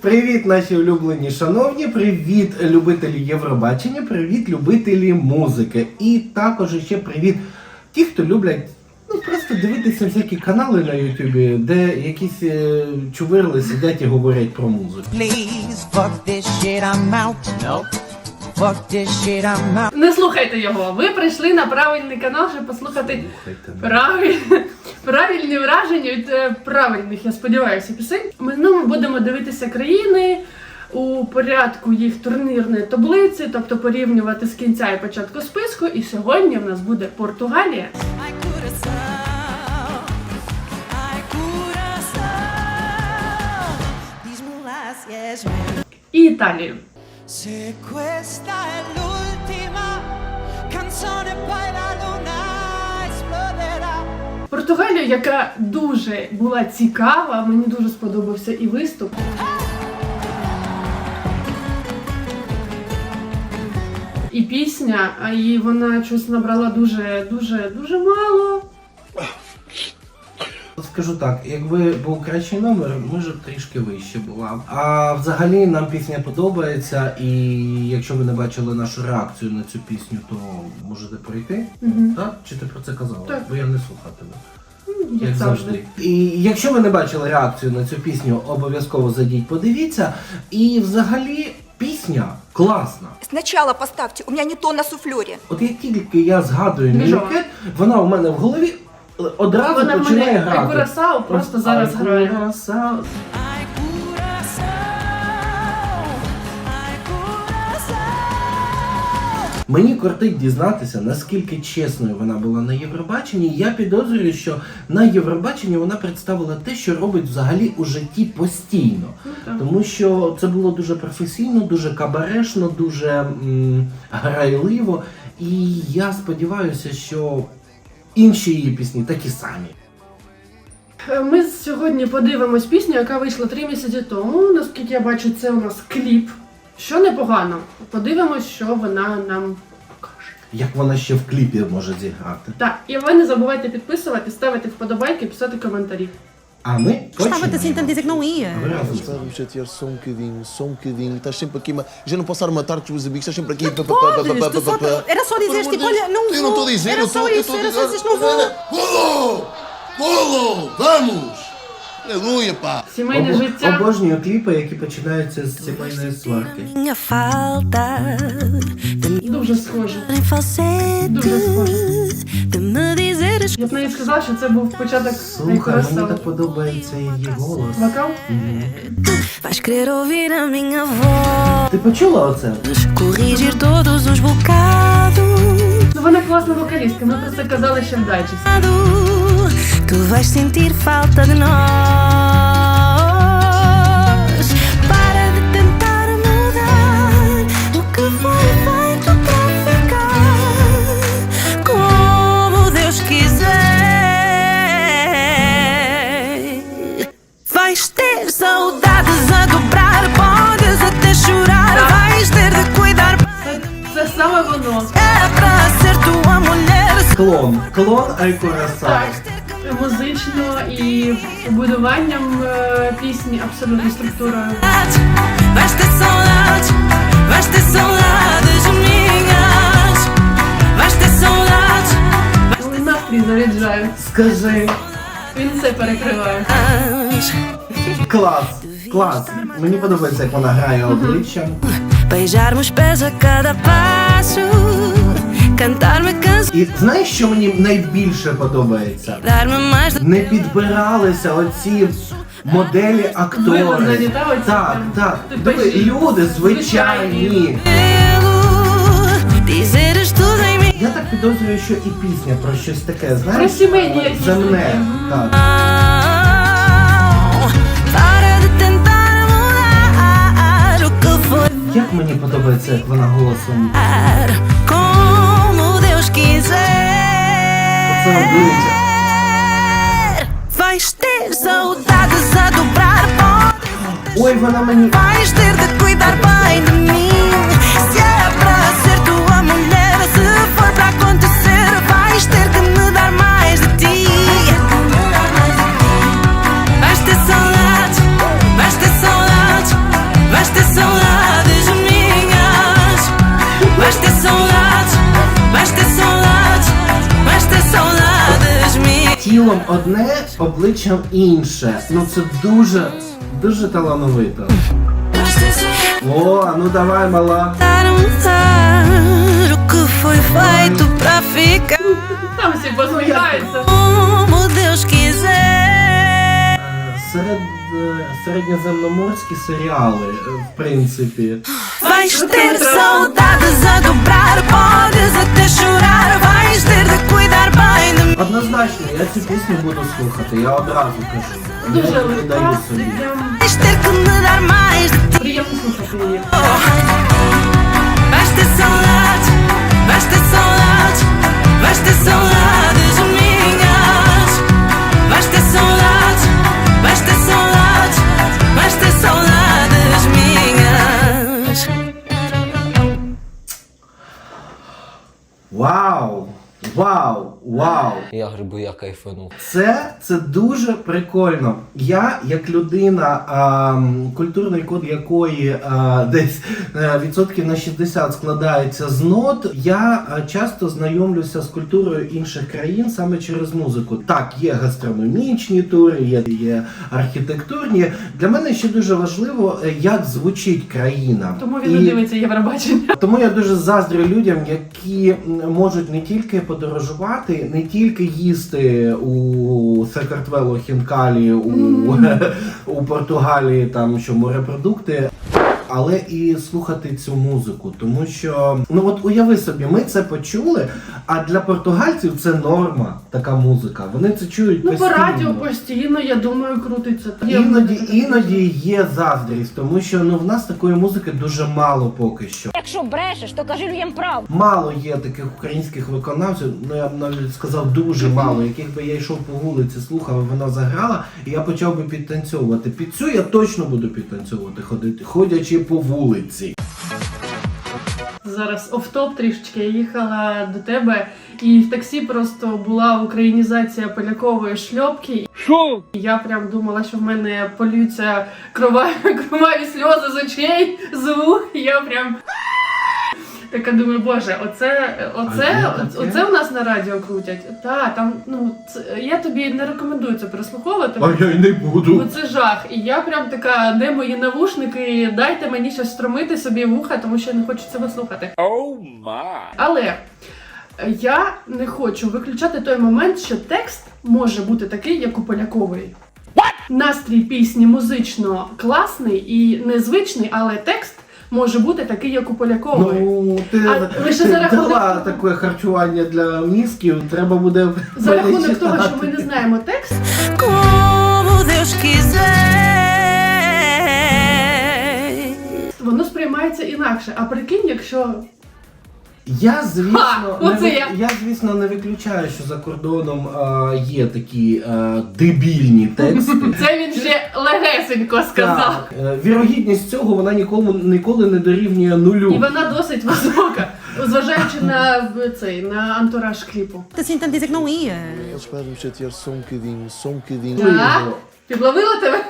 Привіт, наші улюблені шановні, привіт, любителі Євробачення, привіт, любителі музики. І також ще привіт ті, хто люблять ну, просто дивитися всякі канали на Ютубі, де якісь е, чувирли сидять і говорять про музику. Please, fuck this shit, I'm out. Nope. Fuck this shit, I'm out. Не слухайте його. Ви прийшли на правильний канал, щоб послухати Слухайте. правиль... правильні враження від е, правильних, я сподіваюся, пісень. Ми знову будемо дивитися країни у порядку їх турнірної таблиці, тобто порівнювати з кінця і початку списку. І сьогодні в нас буде Португалія. І Італію. Se questa è l'ultima canzone, Португалію, яка дуже була цікава, мені дуже сподобався і виступ. І пісня, а і вона щось набрала дуже, дуже, дуже мало. Скажу так, якби був кращий номер, може б трішки вище була. А взагалі нам пісня подобається, і якщо ви не бачили нашу реакцію на цю пісню, то можете пройти. Мгм. Так? Чи ти про це казала? Так. Бо я не слухав тебе. Як, завжди. І якщо ви не бачили реакцію на цю пісню, обов'язково зайдіть, подивіться. І взагалі пісня класна. Сначала поставьте, у меня не то на суфльорі. От як тільки я згадую. Мілкет, вона у мене в голові е, одразу Вона в починає мене грати. Курасау просто зараз грає. Курасау». Мені кортить дізнатися, наскільки чесною вона була на Євробаченні. Я підозрюю, що на Євробаченні вона представила те, що робить взагалі у житті постійно. Ну. Тому що це було дуже професійно, дуже кабарешно, дуже м, грайливо. І я сподіваюся, що інші її пісні такі самі. Е, Ми сьогодні подивимось пісню, яка вийшла три місяці тому. Наскільки я бачу, це у нас кліп. Що непогано. Подивимось, що вона нам. Як вона ще в кліпі може зіграти. Так, і ви не забувайте підписувати, ставити вподобайки, писати коментарі. А ми Estava-te assim tanto dizer que não ia. А ви разом з Estás a нами. me chatear só um bocadinho, só um bocadinho. Estás sempre aqui, mas já não posso estar a matar com os meus amigos, estás sempre aqui. pá, pá, pá, pá, Podes, pá, tu pá, só pá. te- era só dizeres, Por tipo, amor de olha, Deus, não Eu não estou a vou. dizer, Era eu estou só eu isso, estou a era só dizer. dizer, não vou. Golo! Golo! Vamos! Aleluia, pá! Сімейне Обо- життя. Обожнюю кліпи, які починаються з сімейної сварки. Minha falta de Дуже схоже. Дуже схоже. Я б навіть сказала, що це був початок Слухай, мені так подобається її голос. Вокал? Ти почула оце? Ну вона класна вокалістка, ми про це казали ще в дайчі. Tu vais sentir falta de nós. Para de tentar mudar o que foi Клон. Клон Айкурасау. Так, музично і будуванням е, пісні абсолютно saudades. Ну, Настрій заряджає. Скажи. Він все перекриває. Клас. Клас. Мені подобається, як вона грає обличчям. Beijar meus pés a cada passo. Cantar-me. І знаєш, що мені найбільше подобається? Dar-me de Не підбиралися оці моделі актори. Оці Так, так. типажі. Диви, люди звичайні. pelo. Dizeres tudo em mim. Я так підозрюю, що і пісня про щось таке, знаєш? Про сімейні якісь Земне. такі. Так. Para de tentar mudar o que. Як мені подобається, як вона голосом Vais ter saudades a dobrar. Oi, Vanda Vais ter de cuidar bem de mim. Одне обличчям інше. Ну це дуже, дуже талановито. О, ну давай, мала. Середньоземноморські серіали, е, в принципі. Вайштир, солдати, за a dobrar, за те, cuidar bem de mim. Однозначно, я цю пісню буду слухати, я одразу кажу. Дуже Я не даю собі. mais de ti. приємно слухати її. Вау! Вау! Я грибу, я кайфанув. Це, це дуже прикольно. Я, як людина, а, культурний код якої а, десь е, відсотків на 60 складається з нот, я а, часто знайомлюся з культурою інших країн саме через музику. Так, є гастрономічні тури, є, є архітектурні. Для мене ще дуже важливо, е, як звучить країна. Тому він не І- дивиться Євробачення. тому я дуже заздрю людям, які можуть не тільки подорожувати, не тільки їсти у Сакартвело, Хінкалі, у, у Португалії, там що морепродукти. Але і слухати цю музику, тому що ну от уяви собі, ми це почули. А для португальців це норма, така музика. Вони це чують Ну, по радіо постійно, я думаю, крутиться. Іноді, іноді є заздрість, тому що ну в нас такої музики дуже мало поки що. Якщо брешеш, то кажи людям правду. Мало є таких українських виконавців, ну я б навіть сказав дуже мало, яких би я йшов по вулиці, слухав, вона заграла, і я почав би підтанцьовувати. Під цю я точно буду підтанцьовувати, ходити, ходячи по вулиці. Зараз офтоп трішечки. Я їхала до тебе, і в таксі просто була українізація полякової шльопки. Шо? Я прям думала, що в мене полюються кроваві, кроваві сльози з очей, з вух. Я прям. Така думаю, боже, оце, оце, оце у нас на радіо крутять. Та, там, ну, це, я тобі не рекомендую це прослуховувати. А я й не Бо буду. це жах. І я прям така, де мої навушники, дайте мені щось стромити собі вуха, тому що я не хочу цього слухати. Але е, я не хочу виключати той момент, що текст може бути такий, як у Полякової. Настрій пісні музично класний і незвичний, але текст може бути такий, як у Полякової. Ну, ти, А лише ти за рахунок- дала таке харчування для мізків, треба буде За рахунок того, що ми не знаємо текст, Como Deus quiser. воно сприймається інакше. А прикинь, якщо Я звісно, Ха, не я. я звісно не виключаю, що за кордоном а, є такі а, дебільні тексти. це він ще легесенько сказав. Так, е, вірогідність цього вона ніколи ніколи не дорівнює нулю. І вона досить висока, зважаючи на в- цей на антураж кліпу. Não ia. Eles podem chatear só um bocadinho, só um bocadinho. Так? Підловила тебе?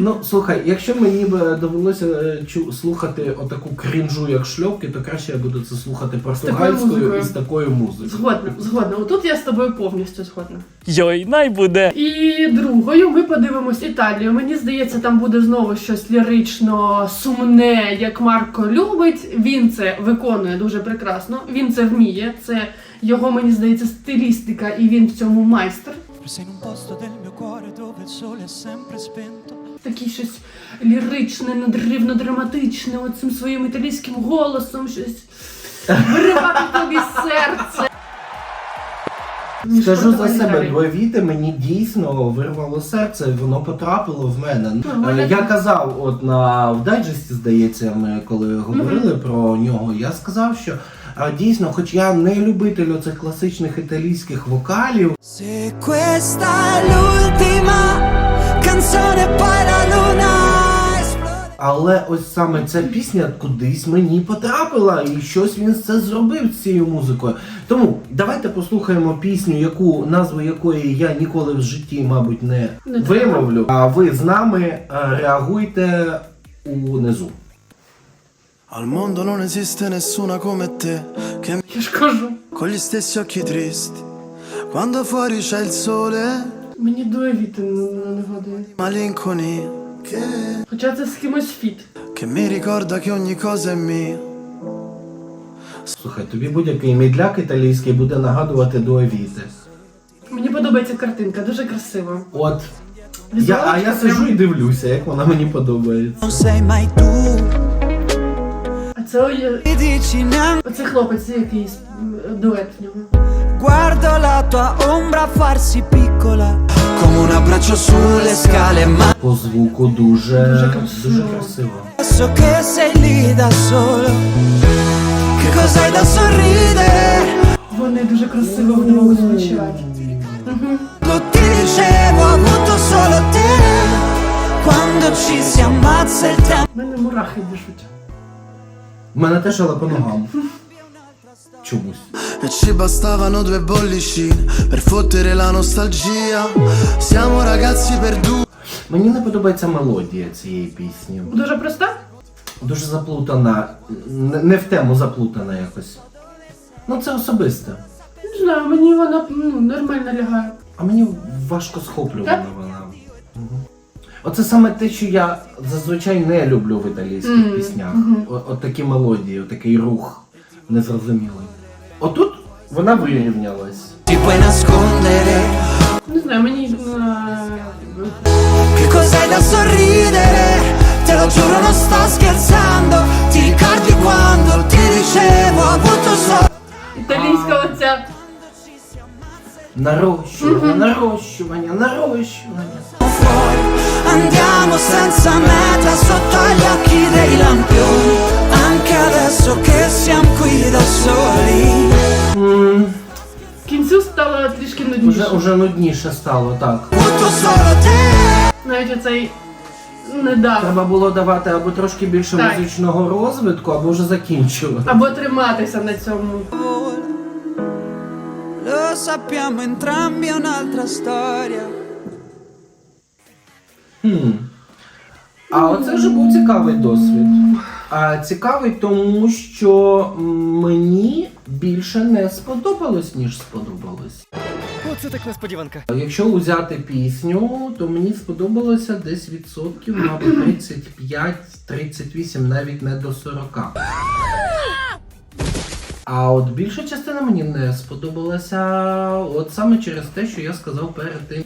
Ну слухай, якщо мені б довелося е, чу, слухати отаку крінжу, як шльопки, то краще я буду це слухати португальською музикою. і з такою музикою. Згодна, згодна. Отут я з тобою повністю згодна. Йой, най буде. І другою ми подивимось Італію. Мені здається, там буде знову щось лірично сумне, як Марко любить. Він це виконує дуже прекрасно. Він це вміє. Це його, мені здається, стилістика, і він в цьому майстер. Sei in un posto del mio cuore dove il sole è sempre spento. Таке щось ліричне, надривно драматичне, оцим своїм італійським голосом, щось виривати тобі серце. Скажу за себе, двовіти мені дійсно вирвало серце, воно потрапило в мене. Е, Я казав, от на в дайджесті, здається, ми коли говорили про нього, я сказав, що е, дійсно, хоч я не любитель оцих класичних італійських вокалів, але ось саме ця пісня кудись мені потрапила, і щось він це зробив з цією музикою. Тому давайте послухаємо пісню, яку назву якої я ніколи в житті, мабуть, не, Не вимовлю. А ви з нами е, реагуйте унизу. Al mondo non esiste nessuna come te che Я ж кажу. con gli stessi occhi tristi Quando fuori c'è il sole, Мені дує дуевіти не нагадує. malinconia che, Хоча це з кимось фіт. che mi ricorda che ogni cosa è mia. Слухай, тобі будь-який мідляк італійський буде нагадувати дуавіти. Мені подобається картинка, дуже красиво. От. Я, а я сижу і дивлюся, як вона мені подобається. Non sei mai tu Це оцей хлопець якийсь дует в нього. Guardo la tua ombra farsi piccola Come un abbraccio sulle scale Ma По звуку дуже, Дуже красиво. adesso che sei lì da solo Che cos'hai da sorridere Вони дуже красиво вдвох звучать. Lo ti dicevo ho avuto solo te Quando ci si ammazza il tempo У мене мурахи біжуть. У мене теж але по ногам. Чомусь. E ci bastavano due bollicine per fottere la nostalgia. Siamo ragazzi perduti. Мені не подобається мелодія цієї пісні. Дуже проста? Дуже заплутана. Не, не в тему заплутана якось. Ну це особисте. Не знаю, мені вона ну, нормально лягає. А мені важко схоплювана Так? Оце саме те, що я зазвичай не люблю в італійських Мгм, піснях. мгм. О- От такі мелодії, такий рух незрозумілий. Отут вона вирівнялась. Nascondere Не знаю, мені. Che cos'hai da sorridere? Te lo giuro non sto scherzando Ti ricordi quando ti dicevo ho avuto solo Італійська оця. Нарощування, нарощування, нарощування. Andiamo senza meta sotto agli occhi dei lampioni Anche adesso che siamo qui da soli В кінцю стало трішки Уже, нудніше. уже нудніше стало, так. Ho solo te Навіть оцей не дав. Треба було давати або трошки більше Так. музичного розвитку, або вже закінчувати. Або триматися на цьому. Lo sappiamo entrambi è un'altra storia Хм. А оце вже був цікавий досвід. А цікавий тому, що мені більше не сподобалось, ніж сподобалось. Оце так несподіванка. Якщо взяти пісню, то мені сподобалося десь відсотків, мабуть, 35-38, навіть не до 40. А от більша частина мені не сподобалася, от саме через те, що я сказав перед тим.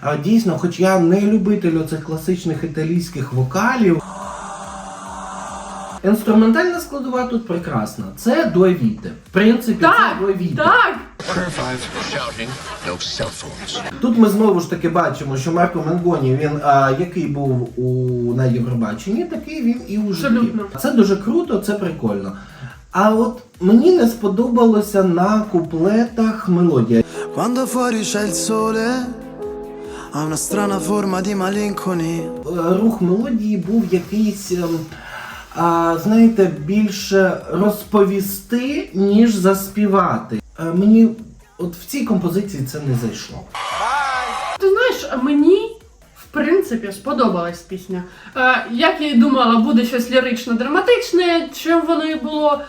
А дійсно, хоч я не любитель оцих класичних італійських вокалів. Інструментальна складова тут прекрасна. Це дуавіти. В принципі, Так, це дуавіти. так. Тут ми знову ж таки бачимо, що Марко Менгоні, він а, який був у на Євробаченні, такий він і у житті. Абсолютно. Це дуже круто, це прикольно. А от мені не сподобалося на куплетах мелодія. Quando fuori c'è il sole, ha una strana forma di malinconia. Е, Рух мелодії був якийсь, ем, а, знаєте, більше розповісти, ніж заспівати. Е, Мені от в цій композиції це не зайшло. Ти знаєш, мені в принципі сподобалась пісня. Е, як я й думала, буде щось лірично-драматичне, чим воно і було.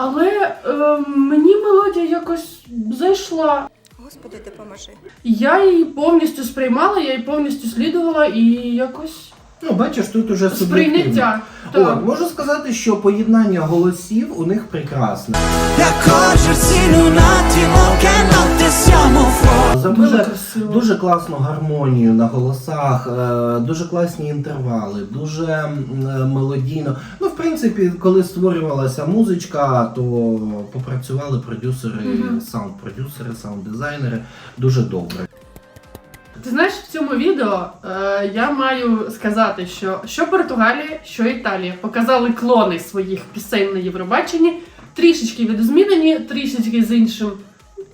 Але е, мені мелодія якось зайшла. Господи, допоможи. Я її повністю сприймала, я її повністю слідувала і якось Ну, бачиш, тут уже суб'єктивно. сприйняття. От, можу сказати, що поєднання голосів у них прекрасне. Accorgersi in un attimo che notte siamo fuori Зробили Дуже красиво. дуже класну гармонію на голосах, е, дуже класні інтервали, дуже м, е, мелодійно. Ну, в принципі, коли створювалася музичка, то попрацювали продюсери, саунд-продюсери, саунд-дизайнери дуже добре. Ти знаєш, в цьому відео е, я маю сказати, що що Португалія, що Італія показали клони своїх пісень на Євробаченні, трішечки відозмінені, трішечки з іншим,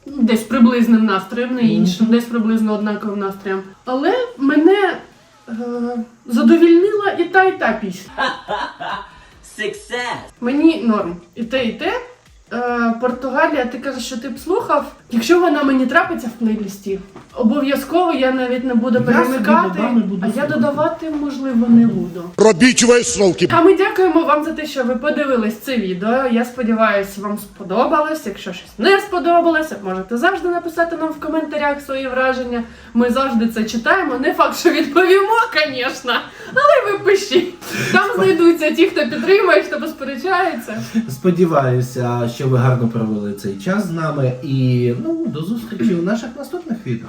десь приблизним настроєм, не іншим, десь приблизно однаковим настроєм. Але мене е, задовільнила і та, і та пісня. Мені норм. І те, і те. Е, Португалія, ти кажеш, що ти б слухав. Якщо вона мені трапиться в плейлісті, обов'язково я навіть не буду собі перемикати, додам і буду а я слухати. додавати можливо не буду. Робіть висновки. А ми дякуємо вам за те, що ви подивились це відео. Я сподіваюся, вам сподобалось. Якщо щось не сподобалося, можете завжди написати нам в коментарях свої враження. Ми завжди це читаємо. Не факт, що відповімо, звісно, але ви пишіть. Там знайдуться ті, хто підтримує, хто посперечається. Сподіваюся, що ви гарно провели цей час з нами і ну, до зустрічі у наших наступних відео.